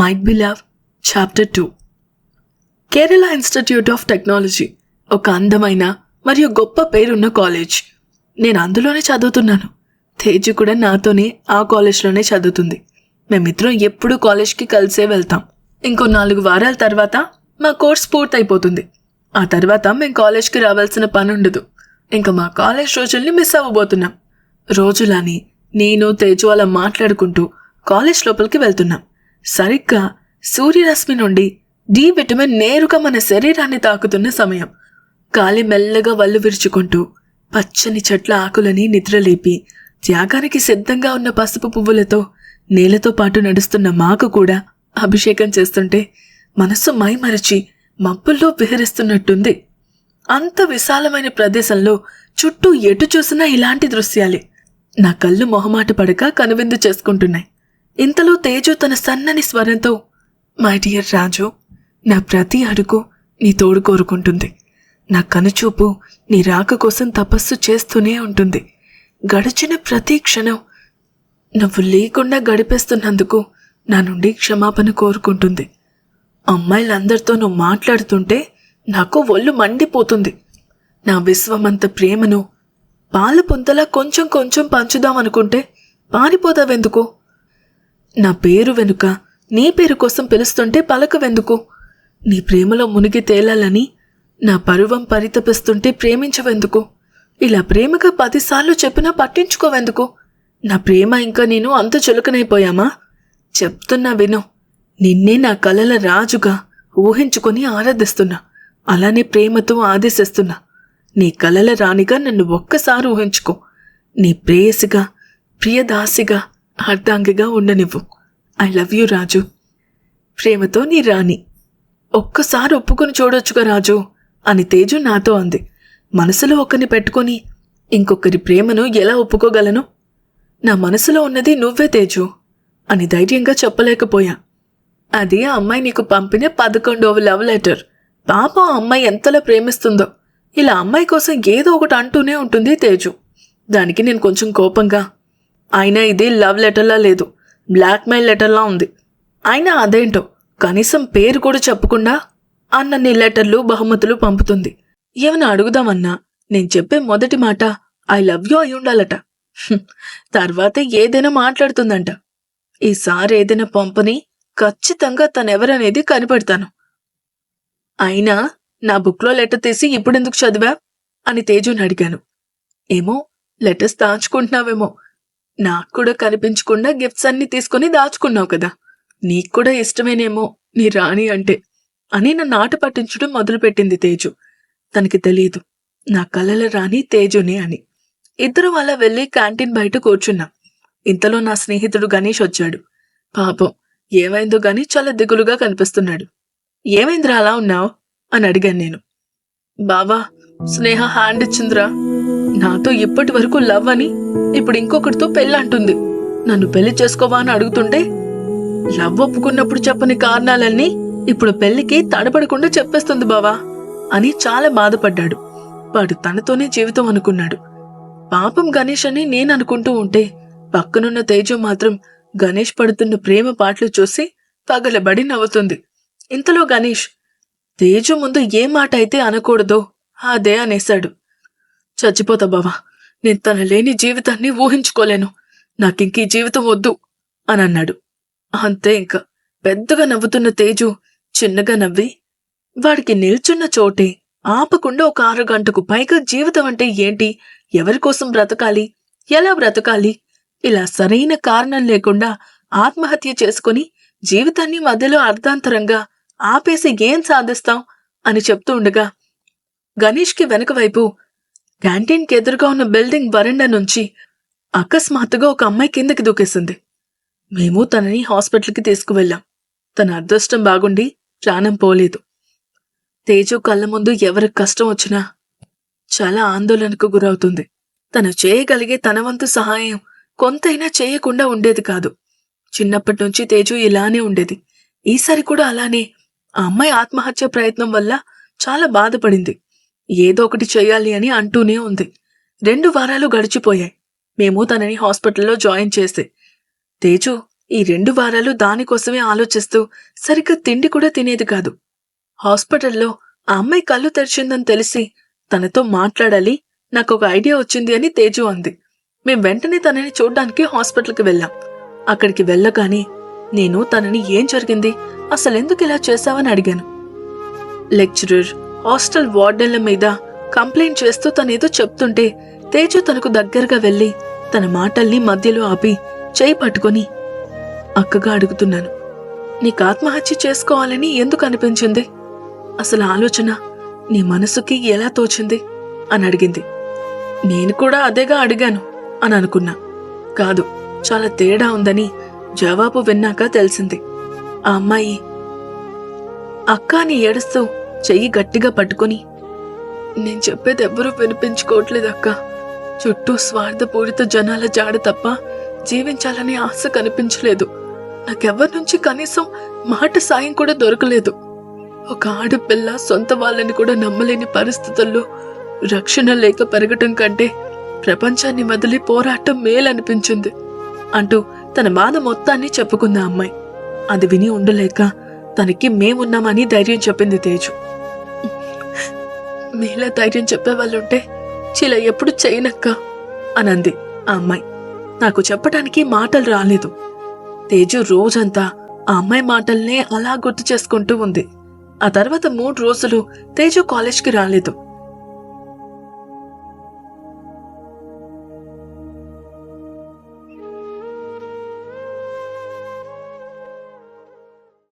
Might be love chapter two Kerala institute of technology ఒక అందమైన మరియు గొప్ప పేరున్న కాలేజ్ నేను అందులోనే చదువుతున్నాను. తేజు కూడా నాతోనే ఆ కాలేజ్లోనే చదువుతుంది. మేమిద్దరం ఎప్పుడూ కాలేజ్కి కలిసే వెళ్తాం. ఇంకో నాలుగు వారాల తర్వాత మా కోర్స్ పూర్తయిపోతుంది. ఆ తర్వాత మేము కాలేజ్కి రావాల్సిన పని ఉండదు ఇంకా మా కాలేజ్ రోజుల్ని మిస్ అవ్వబోతున్నాం. రోజులని నేను తేజు అలా మాట్లాడుకుంటూ కాలేజ్ లోపలికి వెళ్తున్నాం. సరిగ్గా సూర్యరశ్మి నుండి డి విటమిన్ నేరుగా మన శరీరాన్ని తాకుతున్న సమయం. గాలి మెల్లగా వల్లు విరుచుకుంటూ పచ్చని చెట్ల ఆకులని నిద్రలేపి త్యాగానికి సిద్ధంగా ఉన్న పసుపు పువ్వులతో నేలతో పాటు నడుస్తున్న మాకు కూడా అభిషేకం చేస్తుంటే మనస్సు మైమరచి మబ్బుల్లో విహరిస్తున్నట్టుంది. అంత విశాలమైన ప్రదేశంలో చుట్టూ ఎటు చూసినా ఇలాంటి దృశ్యాలే. నా కళ్ళు మొహమాట పడక కనువిందు చేసుకుంటున్నాయి. ఇంతలో తేజు తన సన్నని స్వరంతో మై డియర్ రాజు నా ప్రతి అడుగు నీ తోడు కోరుకుంటుంది. నా కనుచూపు నీ రాక కోసం తపస్సు చేస్తూనే ఉంటుంది. గడిచిన ప్రతి క్షణం నువ్వు లేకుండా గడిపేస్తున్నందుకు నా నుండి క్షమాపణ కోరుకుంటుంది. అమ్మాయిలందరితో నువ్వు మాట్లాడుతుంటే నాకు ఒళ్ళు మండిపోతుంది. నా విశ్వమంత ప్రేమను పాల పుంతలా కొంచెం కొంచెం పంచుదామనుకుంటే పారిపోతావెందుకు? నా పేరు వెనుక నీ పేరు కోసం పిలుస్తుంటే పలకవెందుకు నీ ప్రేమలో మునిగి తేలాలని నా పరువం పరితపిస్తుంటే ప్రేమించవెందుకు. ఇలా ప్రేమగా పదిసార్లు చెప్పినా పట్టించుకోవెందుకు. నా ప్రేమ ఇంకా నేను అంత చులకనైపోయామా? చెప్తున్నా విను. నిన్నే నా కలల రాజుగా ఊహించుకొని ఆరాధిస్తున్నా. అలానే ప్రేమతో ఆదేశిస్తున్నా. నీ కలల రాణిగా నన్ను ఒక్కసారి ఊహించుకో. నీ ప్రేయసిగా ప్రియదాసిగా అర్ధాంగిగా ఉండనివ్వు. I love you Raju. ప్రేమతో నీ రాణి. ఒక్కసారి ఒప్పుకొని చూడొచ్చుగా రాజు అని తేజు నాతో అంది. మనసులో ఒకరిని పెట్టుకొని ఇంకొకరి ప్రేమను ఎలా ఒప్పుకోగలను? నా మనసులో ఉన్నది నువ్వే తేజు అని ధైర్యంగా చెప్పలేకపోయా. అది ఆ అమ్మాయి నీకు పంపిన పదకొండవ లవ్ లెటర్. పాప ఆ అమ్మాయి ఎంతలా ప్రేమిస్తుందో. ఇలా అమ్మాయి కోసం ఏదో ఒకటి అంటూనే ఉంటుంది తేజు. దానికి నేను కొంచెం కోపంగా అయినా ఇది లవ్ లెటర్లా లేదు. బ్లాక్మెయిల్ లెటర్లా ఉంది. అయినా అదేంటో? కనీసం పేరు కూడా చెప్పకుండా అన్నన్ని లెటర్లు బహుమతులు పంపుతుంది. ఏమైనా అడుగుదామన్నా? నేను చెప్పే మొదటి మాట ఐ లవ్ యూ అయి ఉండాలట. తర్వాత ఏదైనా మాట్లాడుతుందంట. ఈసారి ఏదైనా పంపని ఖచ్చితంగా తనెవరనేది కనిపెడతాను. అయినా నా బుక్లో లెటర్ తీసి ఇప్పుడెందుకు చదివా? అని తేజుని అడిగాను. ఏమో లెటర్స్ దాచుకుంటున్నావేమో. నాకు కూడా కనిపించకుండా గిఫ్ట్స్ అన్ని తీసుకొని దాచుకున్నావు కదా. నీకు కూడా ఇష్టమేనేమో నీ రాణి అంటే అని నన్ను ఆట పట్టించడం మొదలుపెట్టింది తేజు. తనకి తెలియదు నా కలల రాణి తేజుని అని. ఇద్దరు అలా వెళ్ళి క్యాంటీన్ బయట కూర్చున్నాం. ఇంతలో నా స్నేహితుడు గణేష్ వచ్చాడు. పాపం ఏమైందో గాని చాలా దిగులుగా కనిపిస్తున్నాడు. ఏమైందిరా అలా ఉన్నావు? అని అడిగాను నేను. బావా స్నేహ హ్యాండ్ ఇచ్చిందిరా. నాతో ఇప్పటి వరకు లవ్ అని ఇప్పుడు ఇంకొకటితో పెళ్ళంటుంది నన్ను పెళ్ళి చేసుకోవా అని అడుగుతుంటే లవ్ ఒప్పుకున్నప్పుడు చెప్పని కారణాలన్నీ ఇప్పుడు పెళ్ళికి తడబడకుండా చెప్పేస్తుంది బావా అని చాలా బాధపడ్డాడు. వాడు తనతోనే జీవితం అనుకున్నాడు. పాపం గణేష్ అని నేను అనుకుంటూ ఉంటే పక్కనున్న తేజు మాత్రం గణేష్ పడుతున్న ప్రేమ పాటలు చూసి పగలబడి నవ్వుతుంది. ఇంతలో గణేష్ తేజు ముందు ఏ మాట అయితే అనకూడదో అదే అనేశాడు. చచ్చిపోతా బావా. నేను తన లేని జీవితాన్ని ఊహించుకోలేను. నాకింక ఈ జీవితం వద్దు అని అన్నాడు. అంతే ఇంకా. పెద్దగా నవ్వుతున్న తేజు చిన్నగా నవ్వి వాడికి నిల్చున్న చోటే ఆపకుండా ఒక ఆరు గంటకు పైగా జీవితం అంటే ఏంటి? ఎవరి కోసం బ్రతకాలి? ఎలా బ్రతకాలి? ఇలా సరైన కారణం లేకుండా ఆత్మహత్య చేసుకుని జీవితాన్ని మధ్యలో అర్ధాంతరంగా ఆపేసి ఏం సాధిస్తాం? అని చెప్తూ ఉండగా గణేష్కి వెనుక వైపు క్యాంటీన్కి ఎదురుగా ఉన్న బిల్డింగ్ వరండా నుంచి అకస్మాత్తుగా ఒక అమ్మాయి కిందకి దూకేసింది. మేము తనని హాస్పిటల్కి తీసుకువెళ్ళాం. తన అదృష్టం బాగుండి ప్రాణం పోలేదు. తేజు కళ్ళ ముందు ఎవరికి కష్టం వచ్చినా చాలా ఆందోళనకు గురవుతుంది. తను చేయగలిగే తనవంతు సహాయం కొంతైనా చేయకుండా ఉండేది కాదు. చిన్నప్పటి నుంచి తేజు ఇలానే ఉండేది. ఈసారి కూడా అలానే. ఆ అమ్మాయి ఆత్మహత్య ప్రయత్నం వల్ల చాలా బాధపడింది. ఏదో ఒకటి చేయాలి అని అంటూనే ఉంది. రెండు వారాలు గడిచిపోయాయి. మేము తనని హాస్పిటల్లో జాయిన్ చేసి తేజు ఈ రెండు వారాలు దానికోసమే ఆలోచిస్తూ సరిగ్గా తిండి కూడా తినేది కాదు. హాస్పిటల్లో ఆ అమ్మాయి కళ్ళు తెరిచిందని తెలిసి తనతో మాట్లాడాలి నాకు ఒక ఐడియా వచ్చింది అని తేజు అంది. మేం వెంటనే తనని చూడ్డానికి హాస్పిటల్కి వెళ్ళాం. అక్కడికి వెళ్ళగానే నేను తనని ఏం జరిగింది అసలెందుకు ఇలా చేశావని అడిగాను. లెక్చరర్ హాస్టల్ వార్డెన్ల మీద కంప్లైంట్ చేస్తూ తనేదో చెప్తుంటే తేజు తనకు దగ్గరగా వెళ్ళి తన మాటల్ని మధ్యలో ఆపి చేయి పట్టుకొని అక్కగా అడుగుతున్నాను. నీకు ఆత్మహత్య చేసుకోవాలని ఎందుకు అనిపించింది? అసలు ఆలోచన నీ మనసుకి ఎలా తోచింది? అని అడిగింది. నేను కూడా అదేగా అడిగాను అని అనుకున్నా. కాదు చాలా తేడా ఉందని జవాబు విన్నాక తెలిసింది. ఆ అమ్మాయి అక్క అని ఏడుస్తూ చెయ్యి గట్టిగా పట్టుకొని. నేను చెప్పేది ఎవ్వరూ వినిపించుకోవట్లేదు అక్క చుట్టూ స్వార్థపూరిత జనాల జాడ తప్ప జీవించాలనే ఆశ కనిపించలేదు. నాకెవరి నుంచి కనీసం మాట సాయం కూడా దొరకలేదు. ఒక ఆడపిల్ల సొంత వాళ్ళని కూడా నమ్మలేని పరిస్థితుల్లో రక్షణ లేక పెరగటం కంటే ప్రపంచాన్ని వదిలి పోరాటం మేలనిపించింది అంటూ తన బాధ మొత్తాన్ని చెప్పుకుంది అమ్మాయి. అది విని ఉండలేక తనకి మేమున్నామని ధైర్యం చెప్పింది తేజు. మీలా ధైర్యం చెప్పేవాళ్ళుంటే చిల ఎప్పుడు చేయనక్క అనంది ఆ అమ్మాయి. నాకు చెప్పడానికి మాటలు రాలేదు. తేజు రోజంతా ఆ అమ్మాయి మాటల్నే అలా గుర్తు చేసుకుంటూ ఉంది. ఆ తర్వాత మూడు రోజులు తేజు కాలేజ్కి రాలేదు.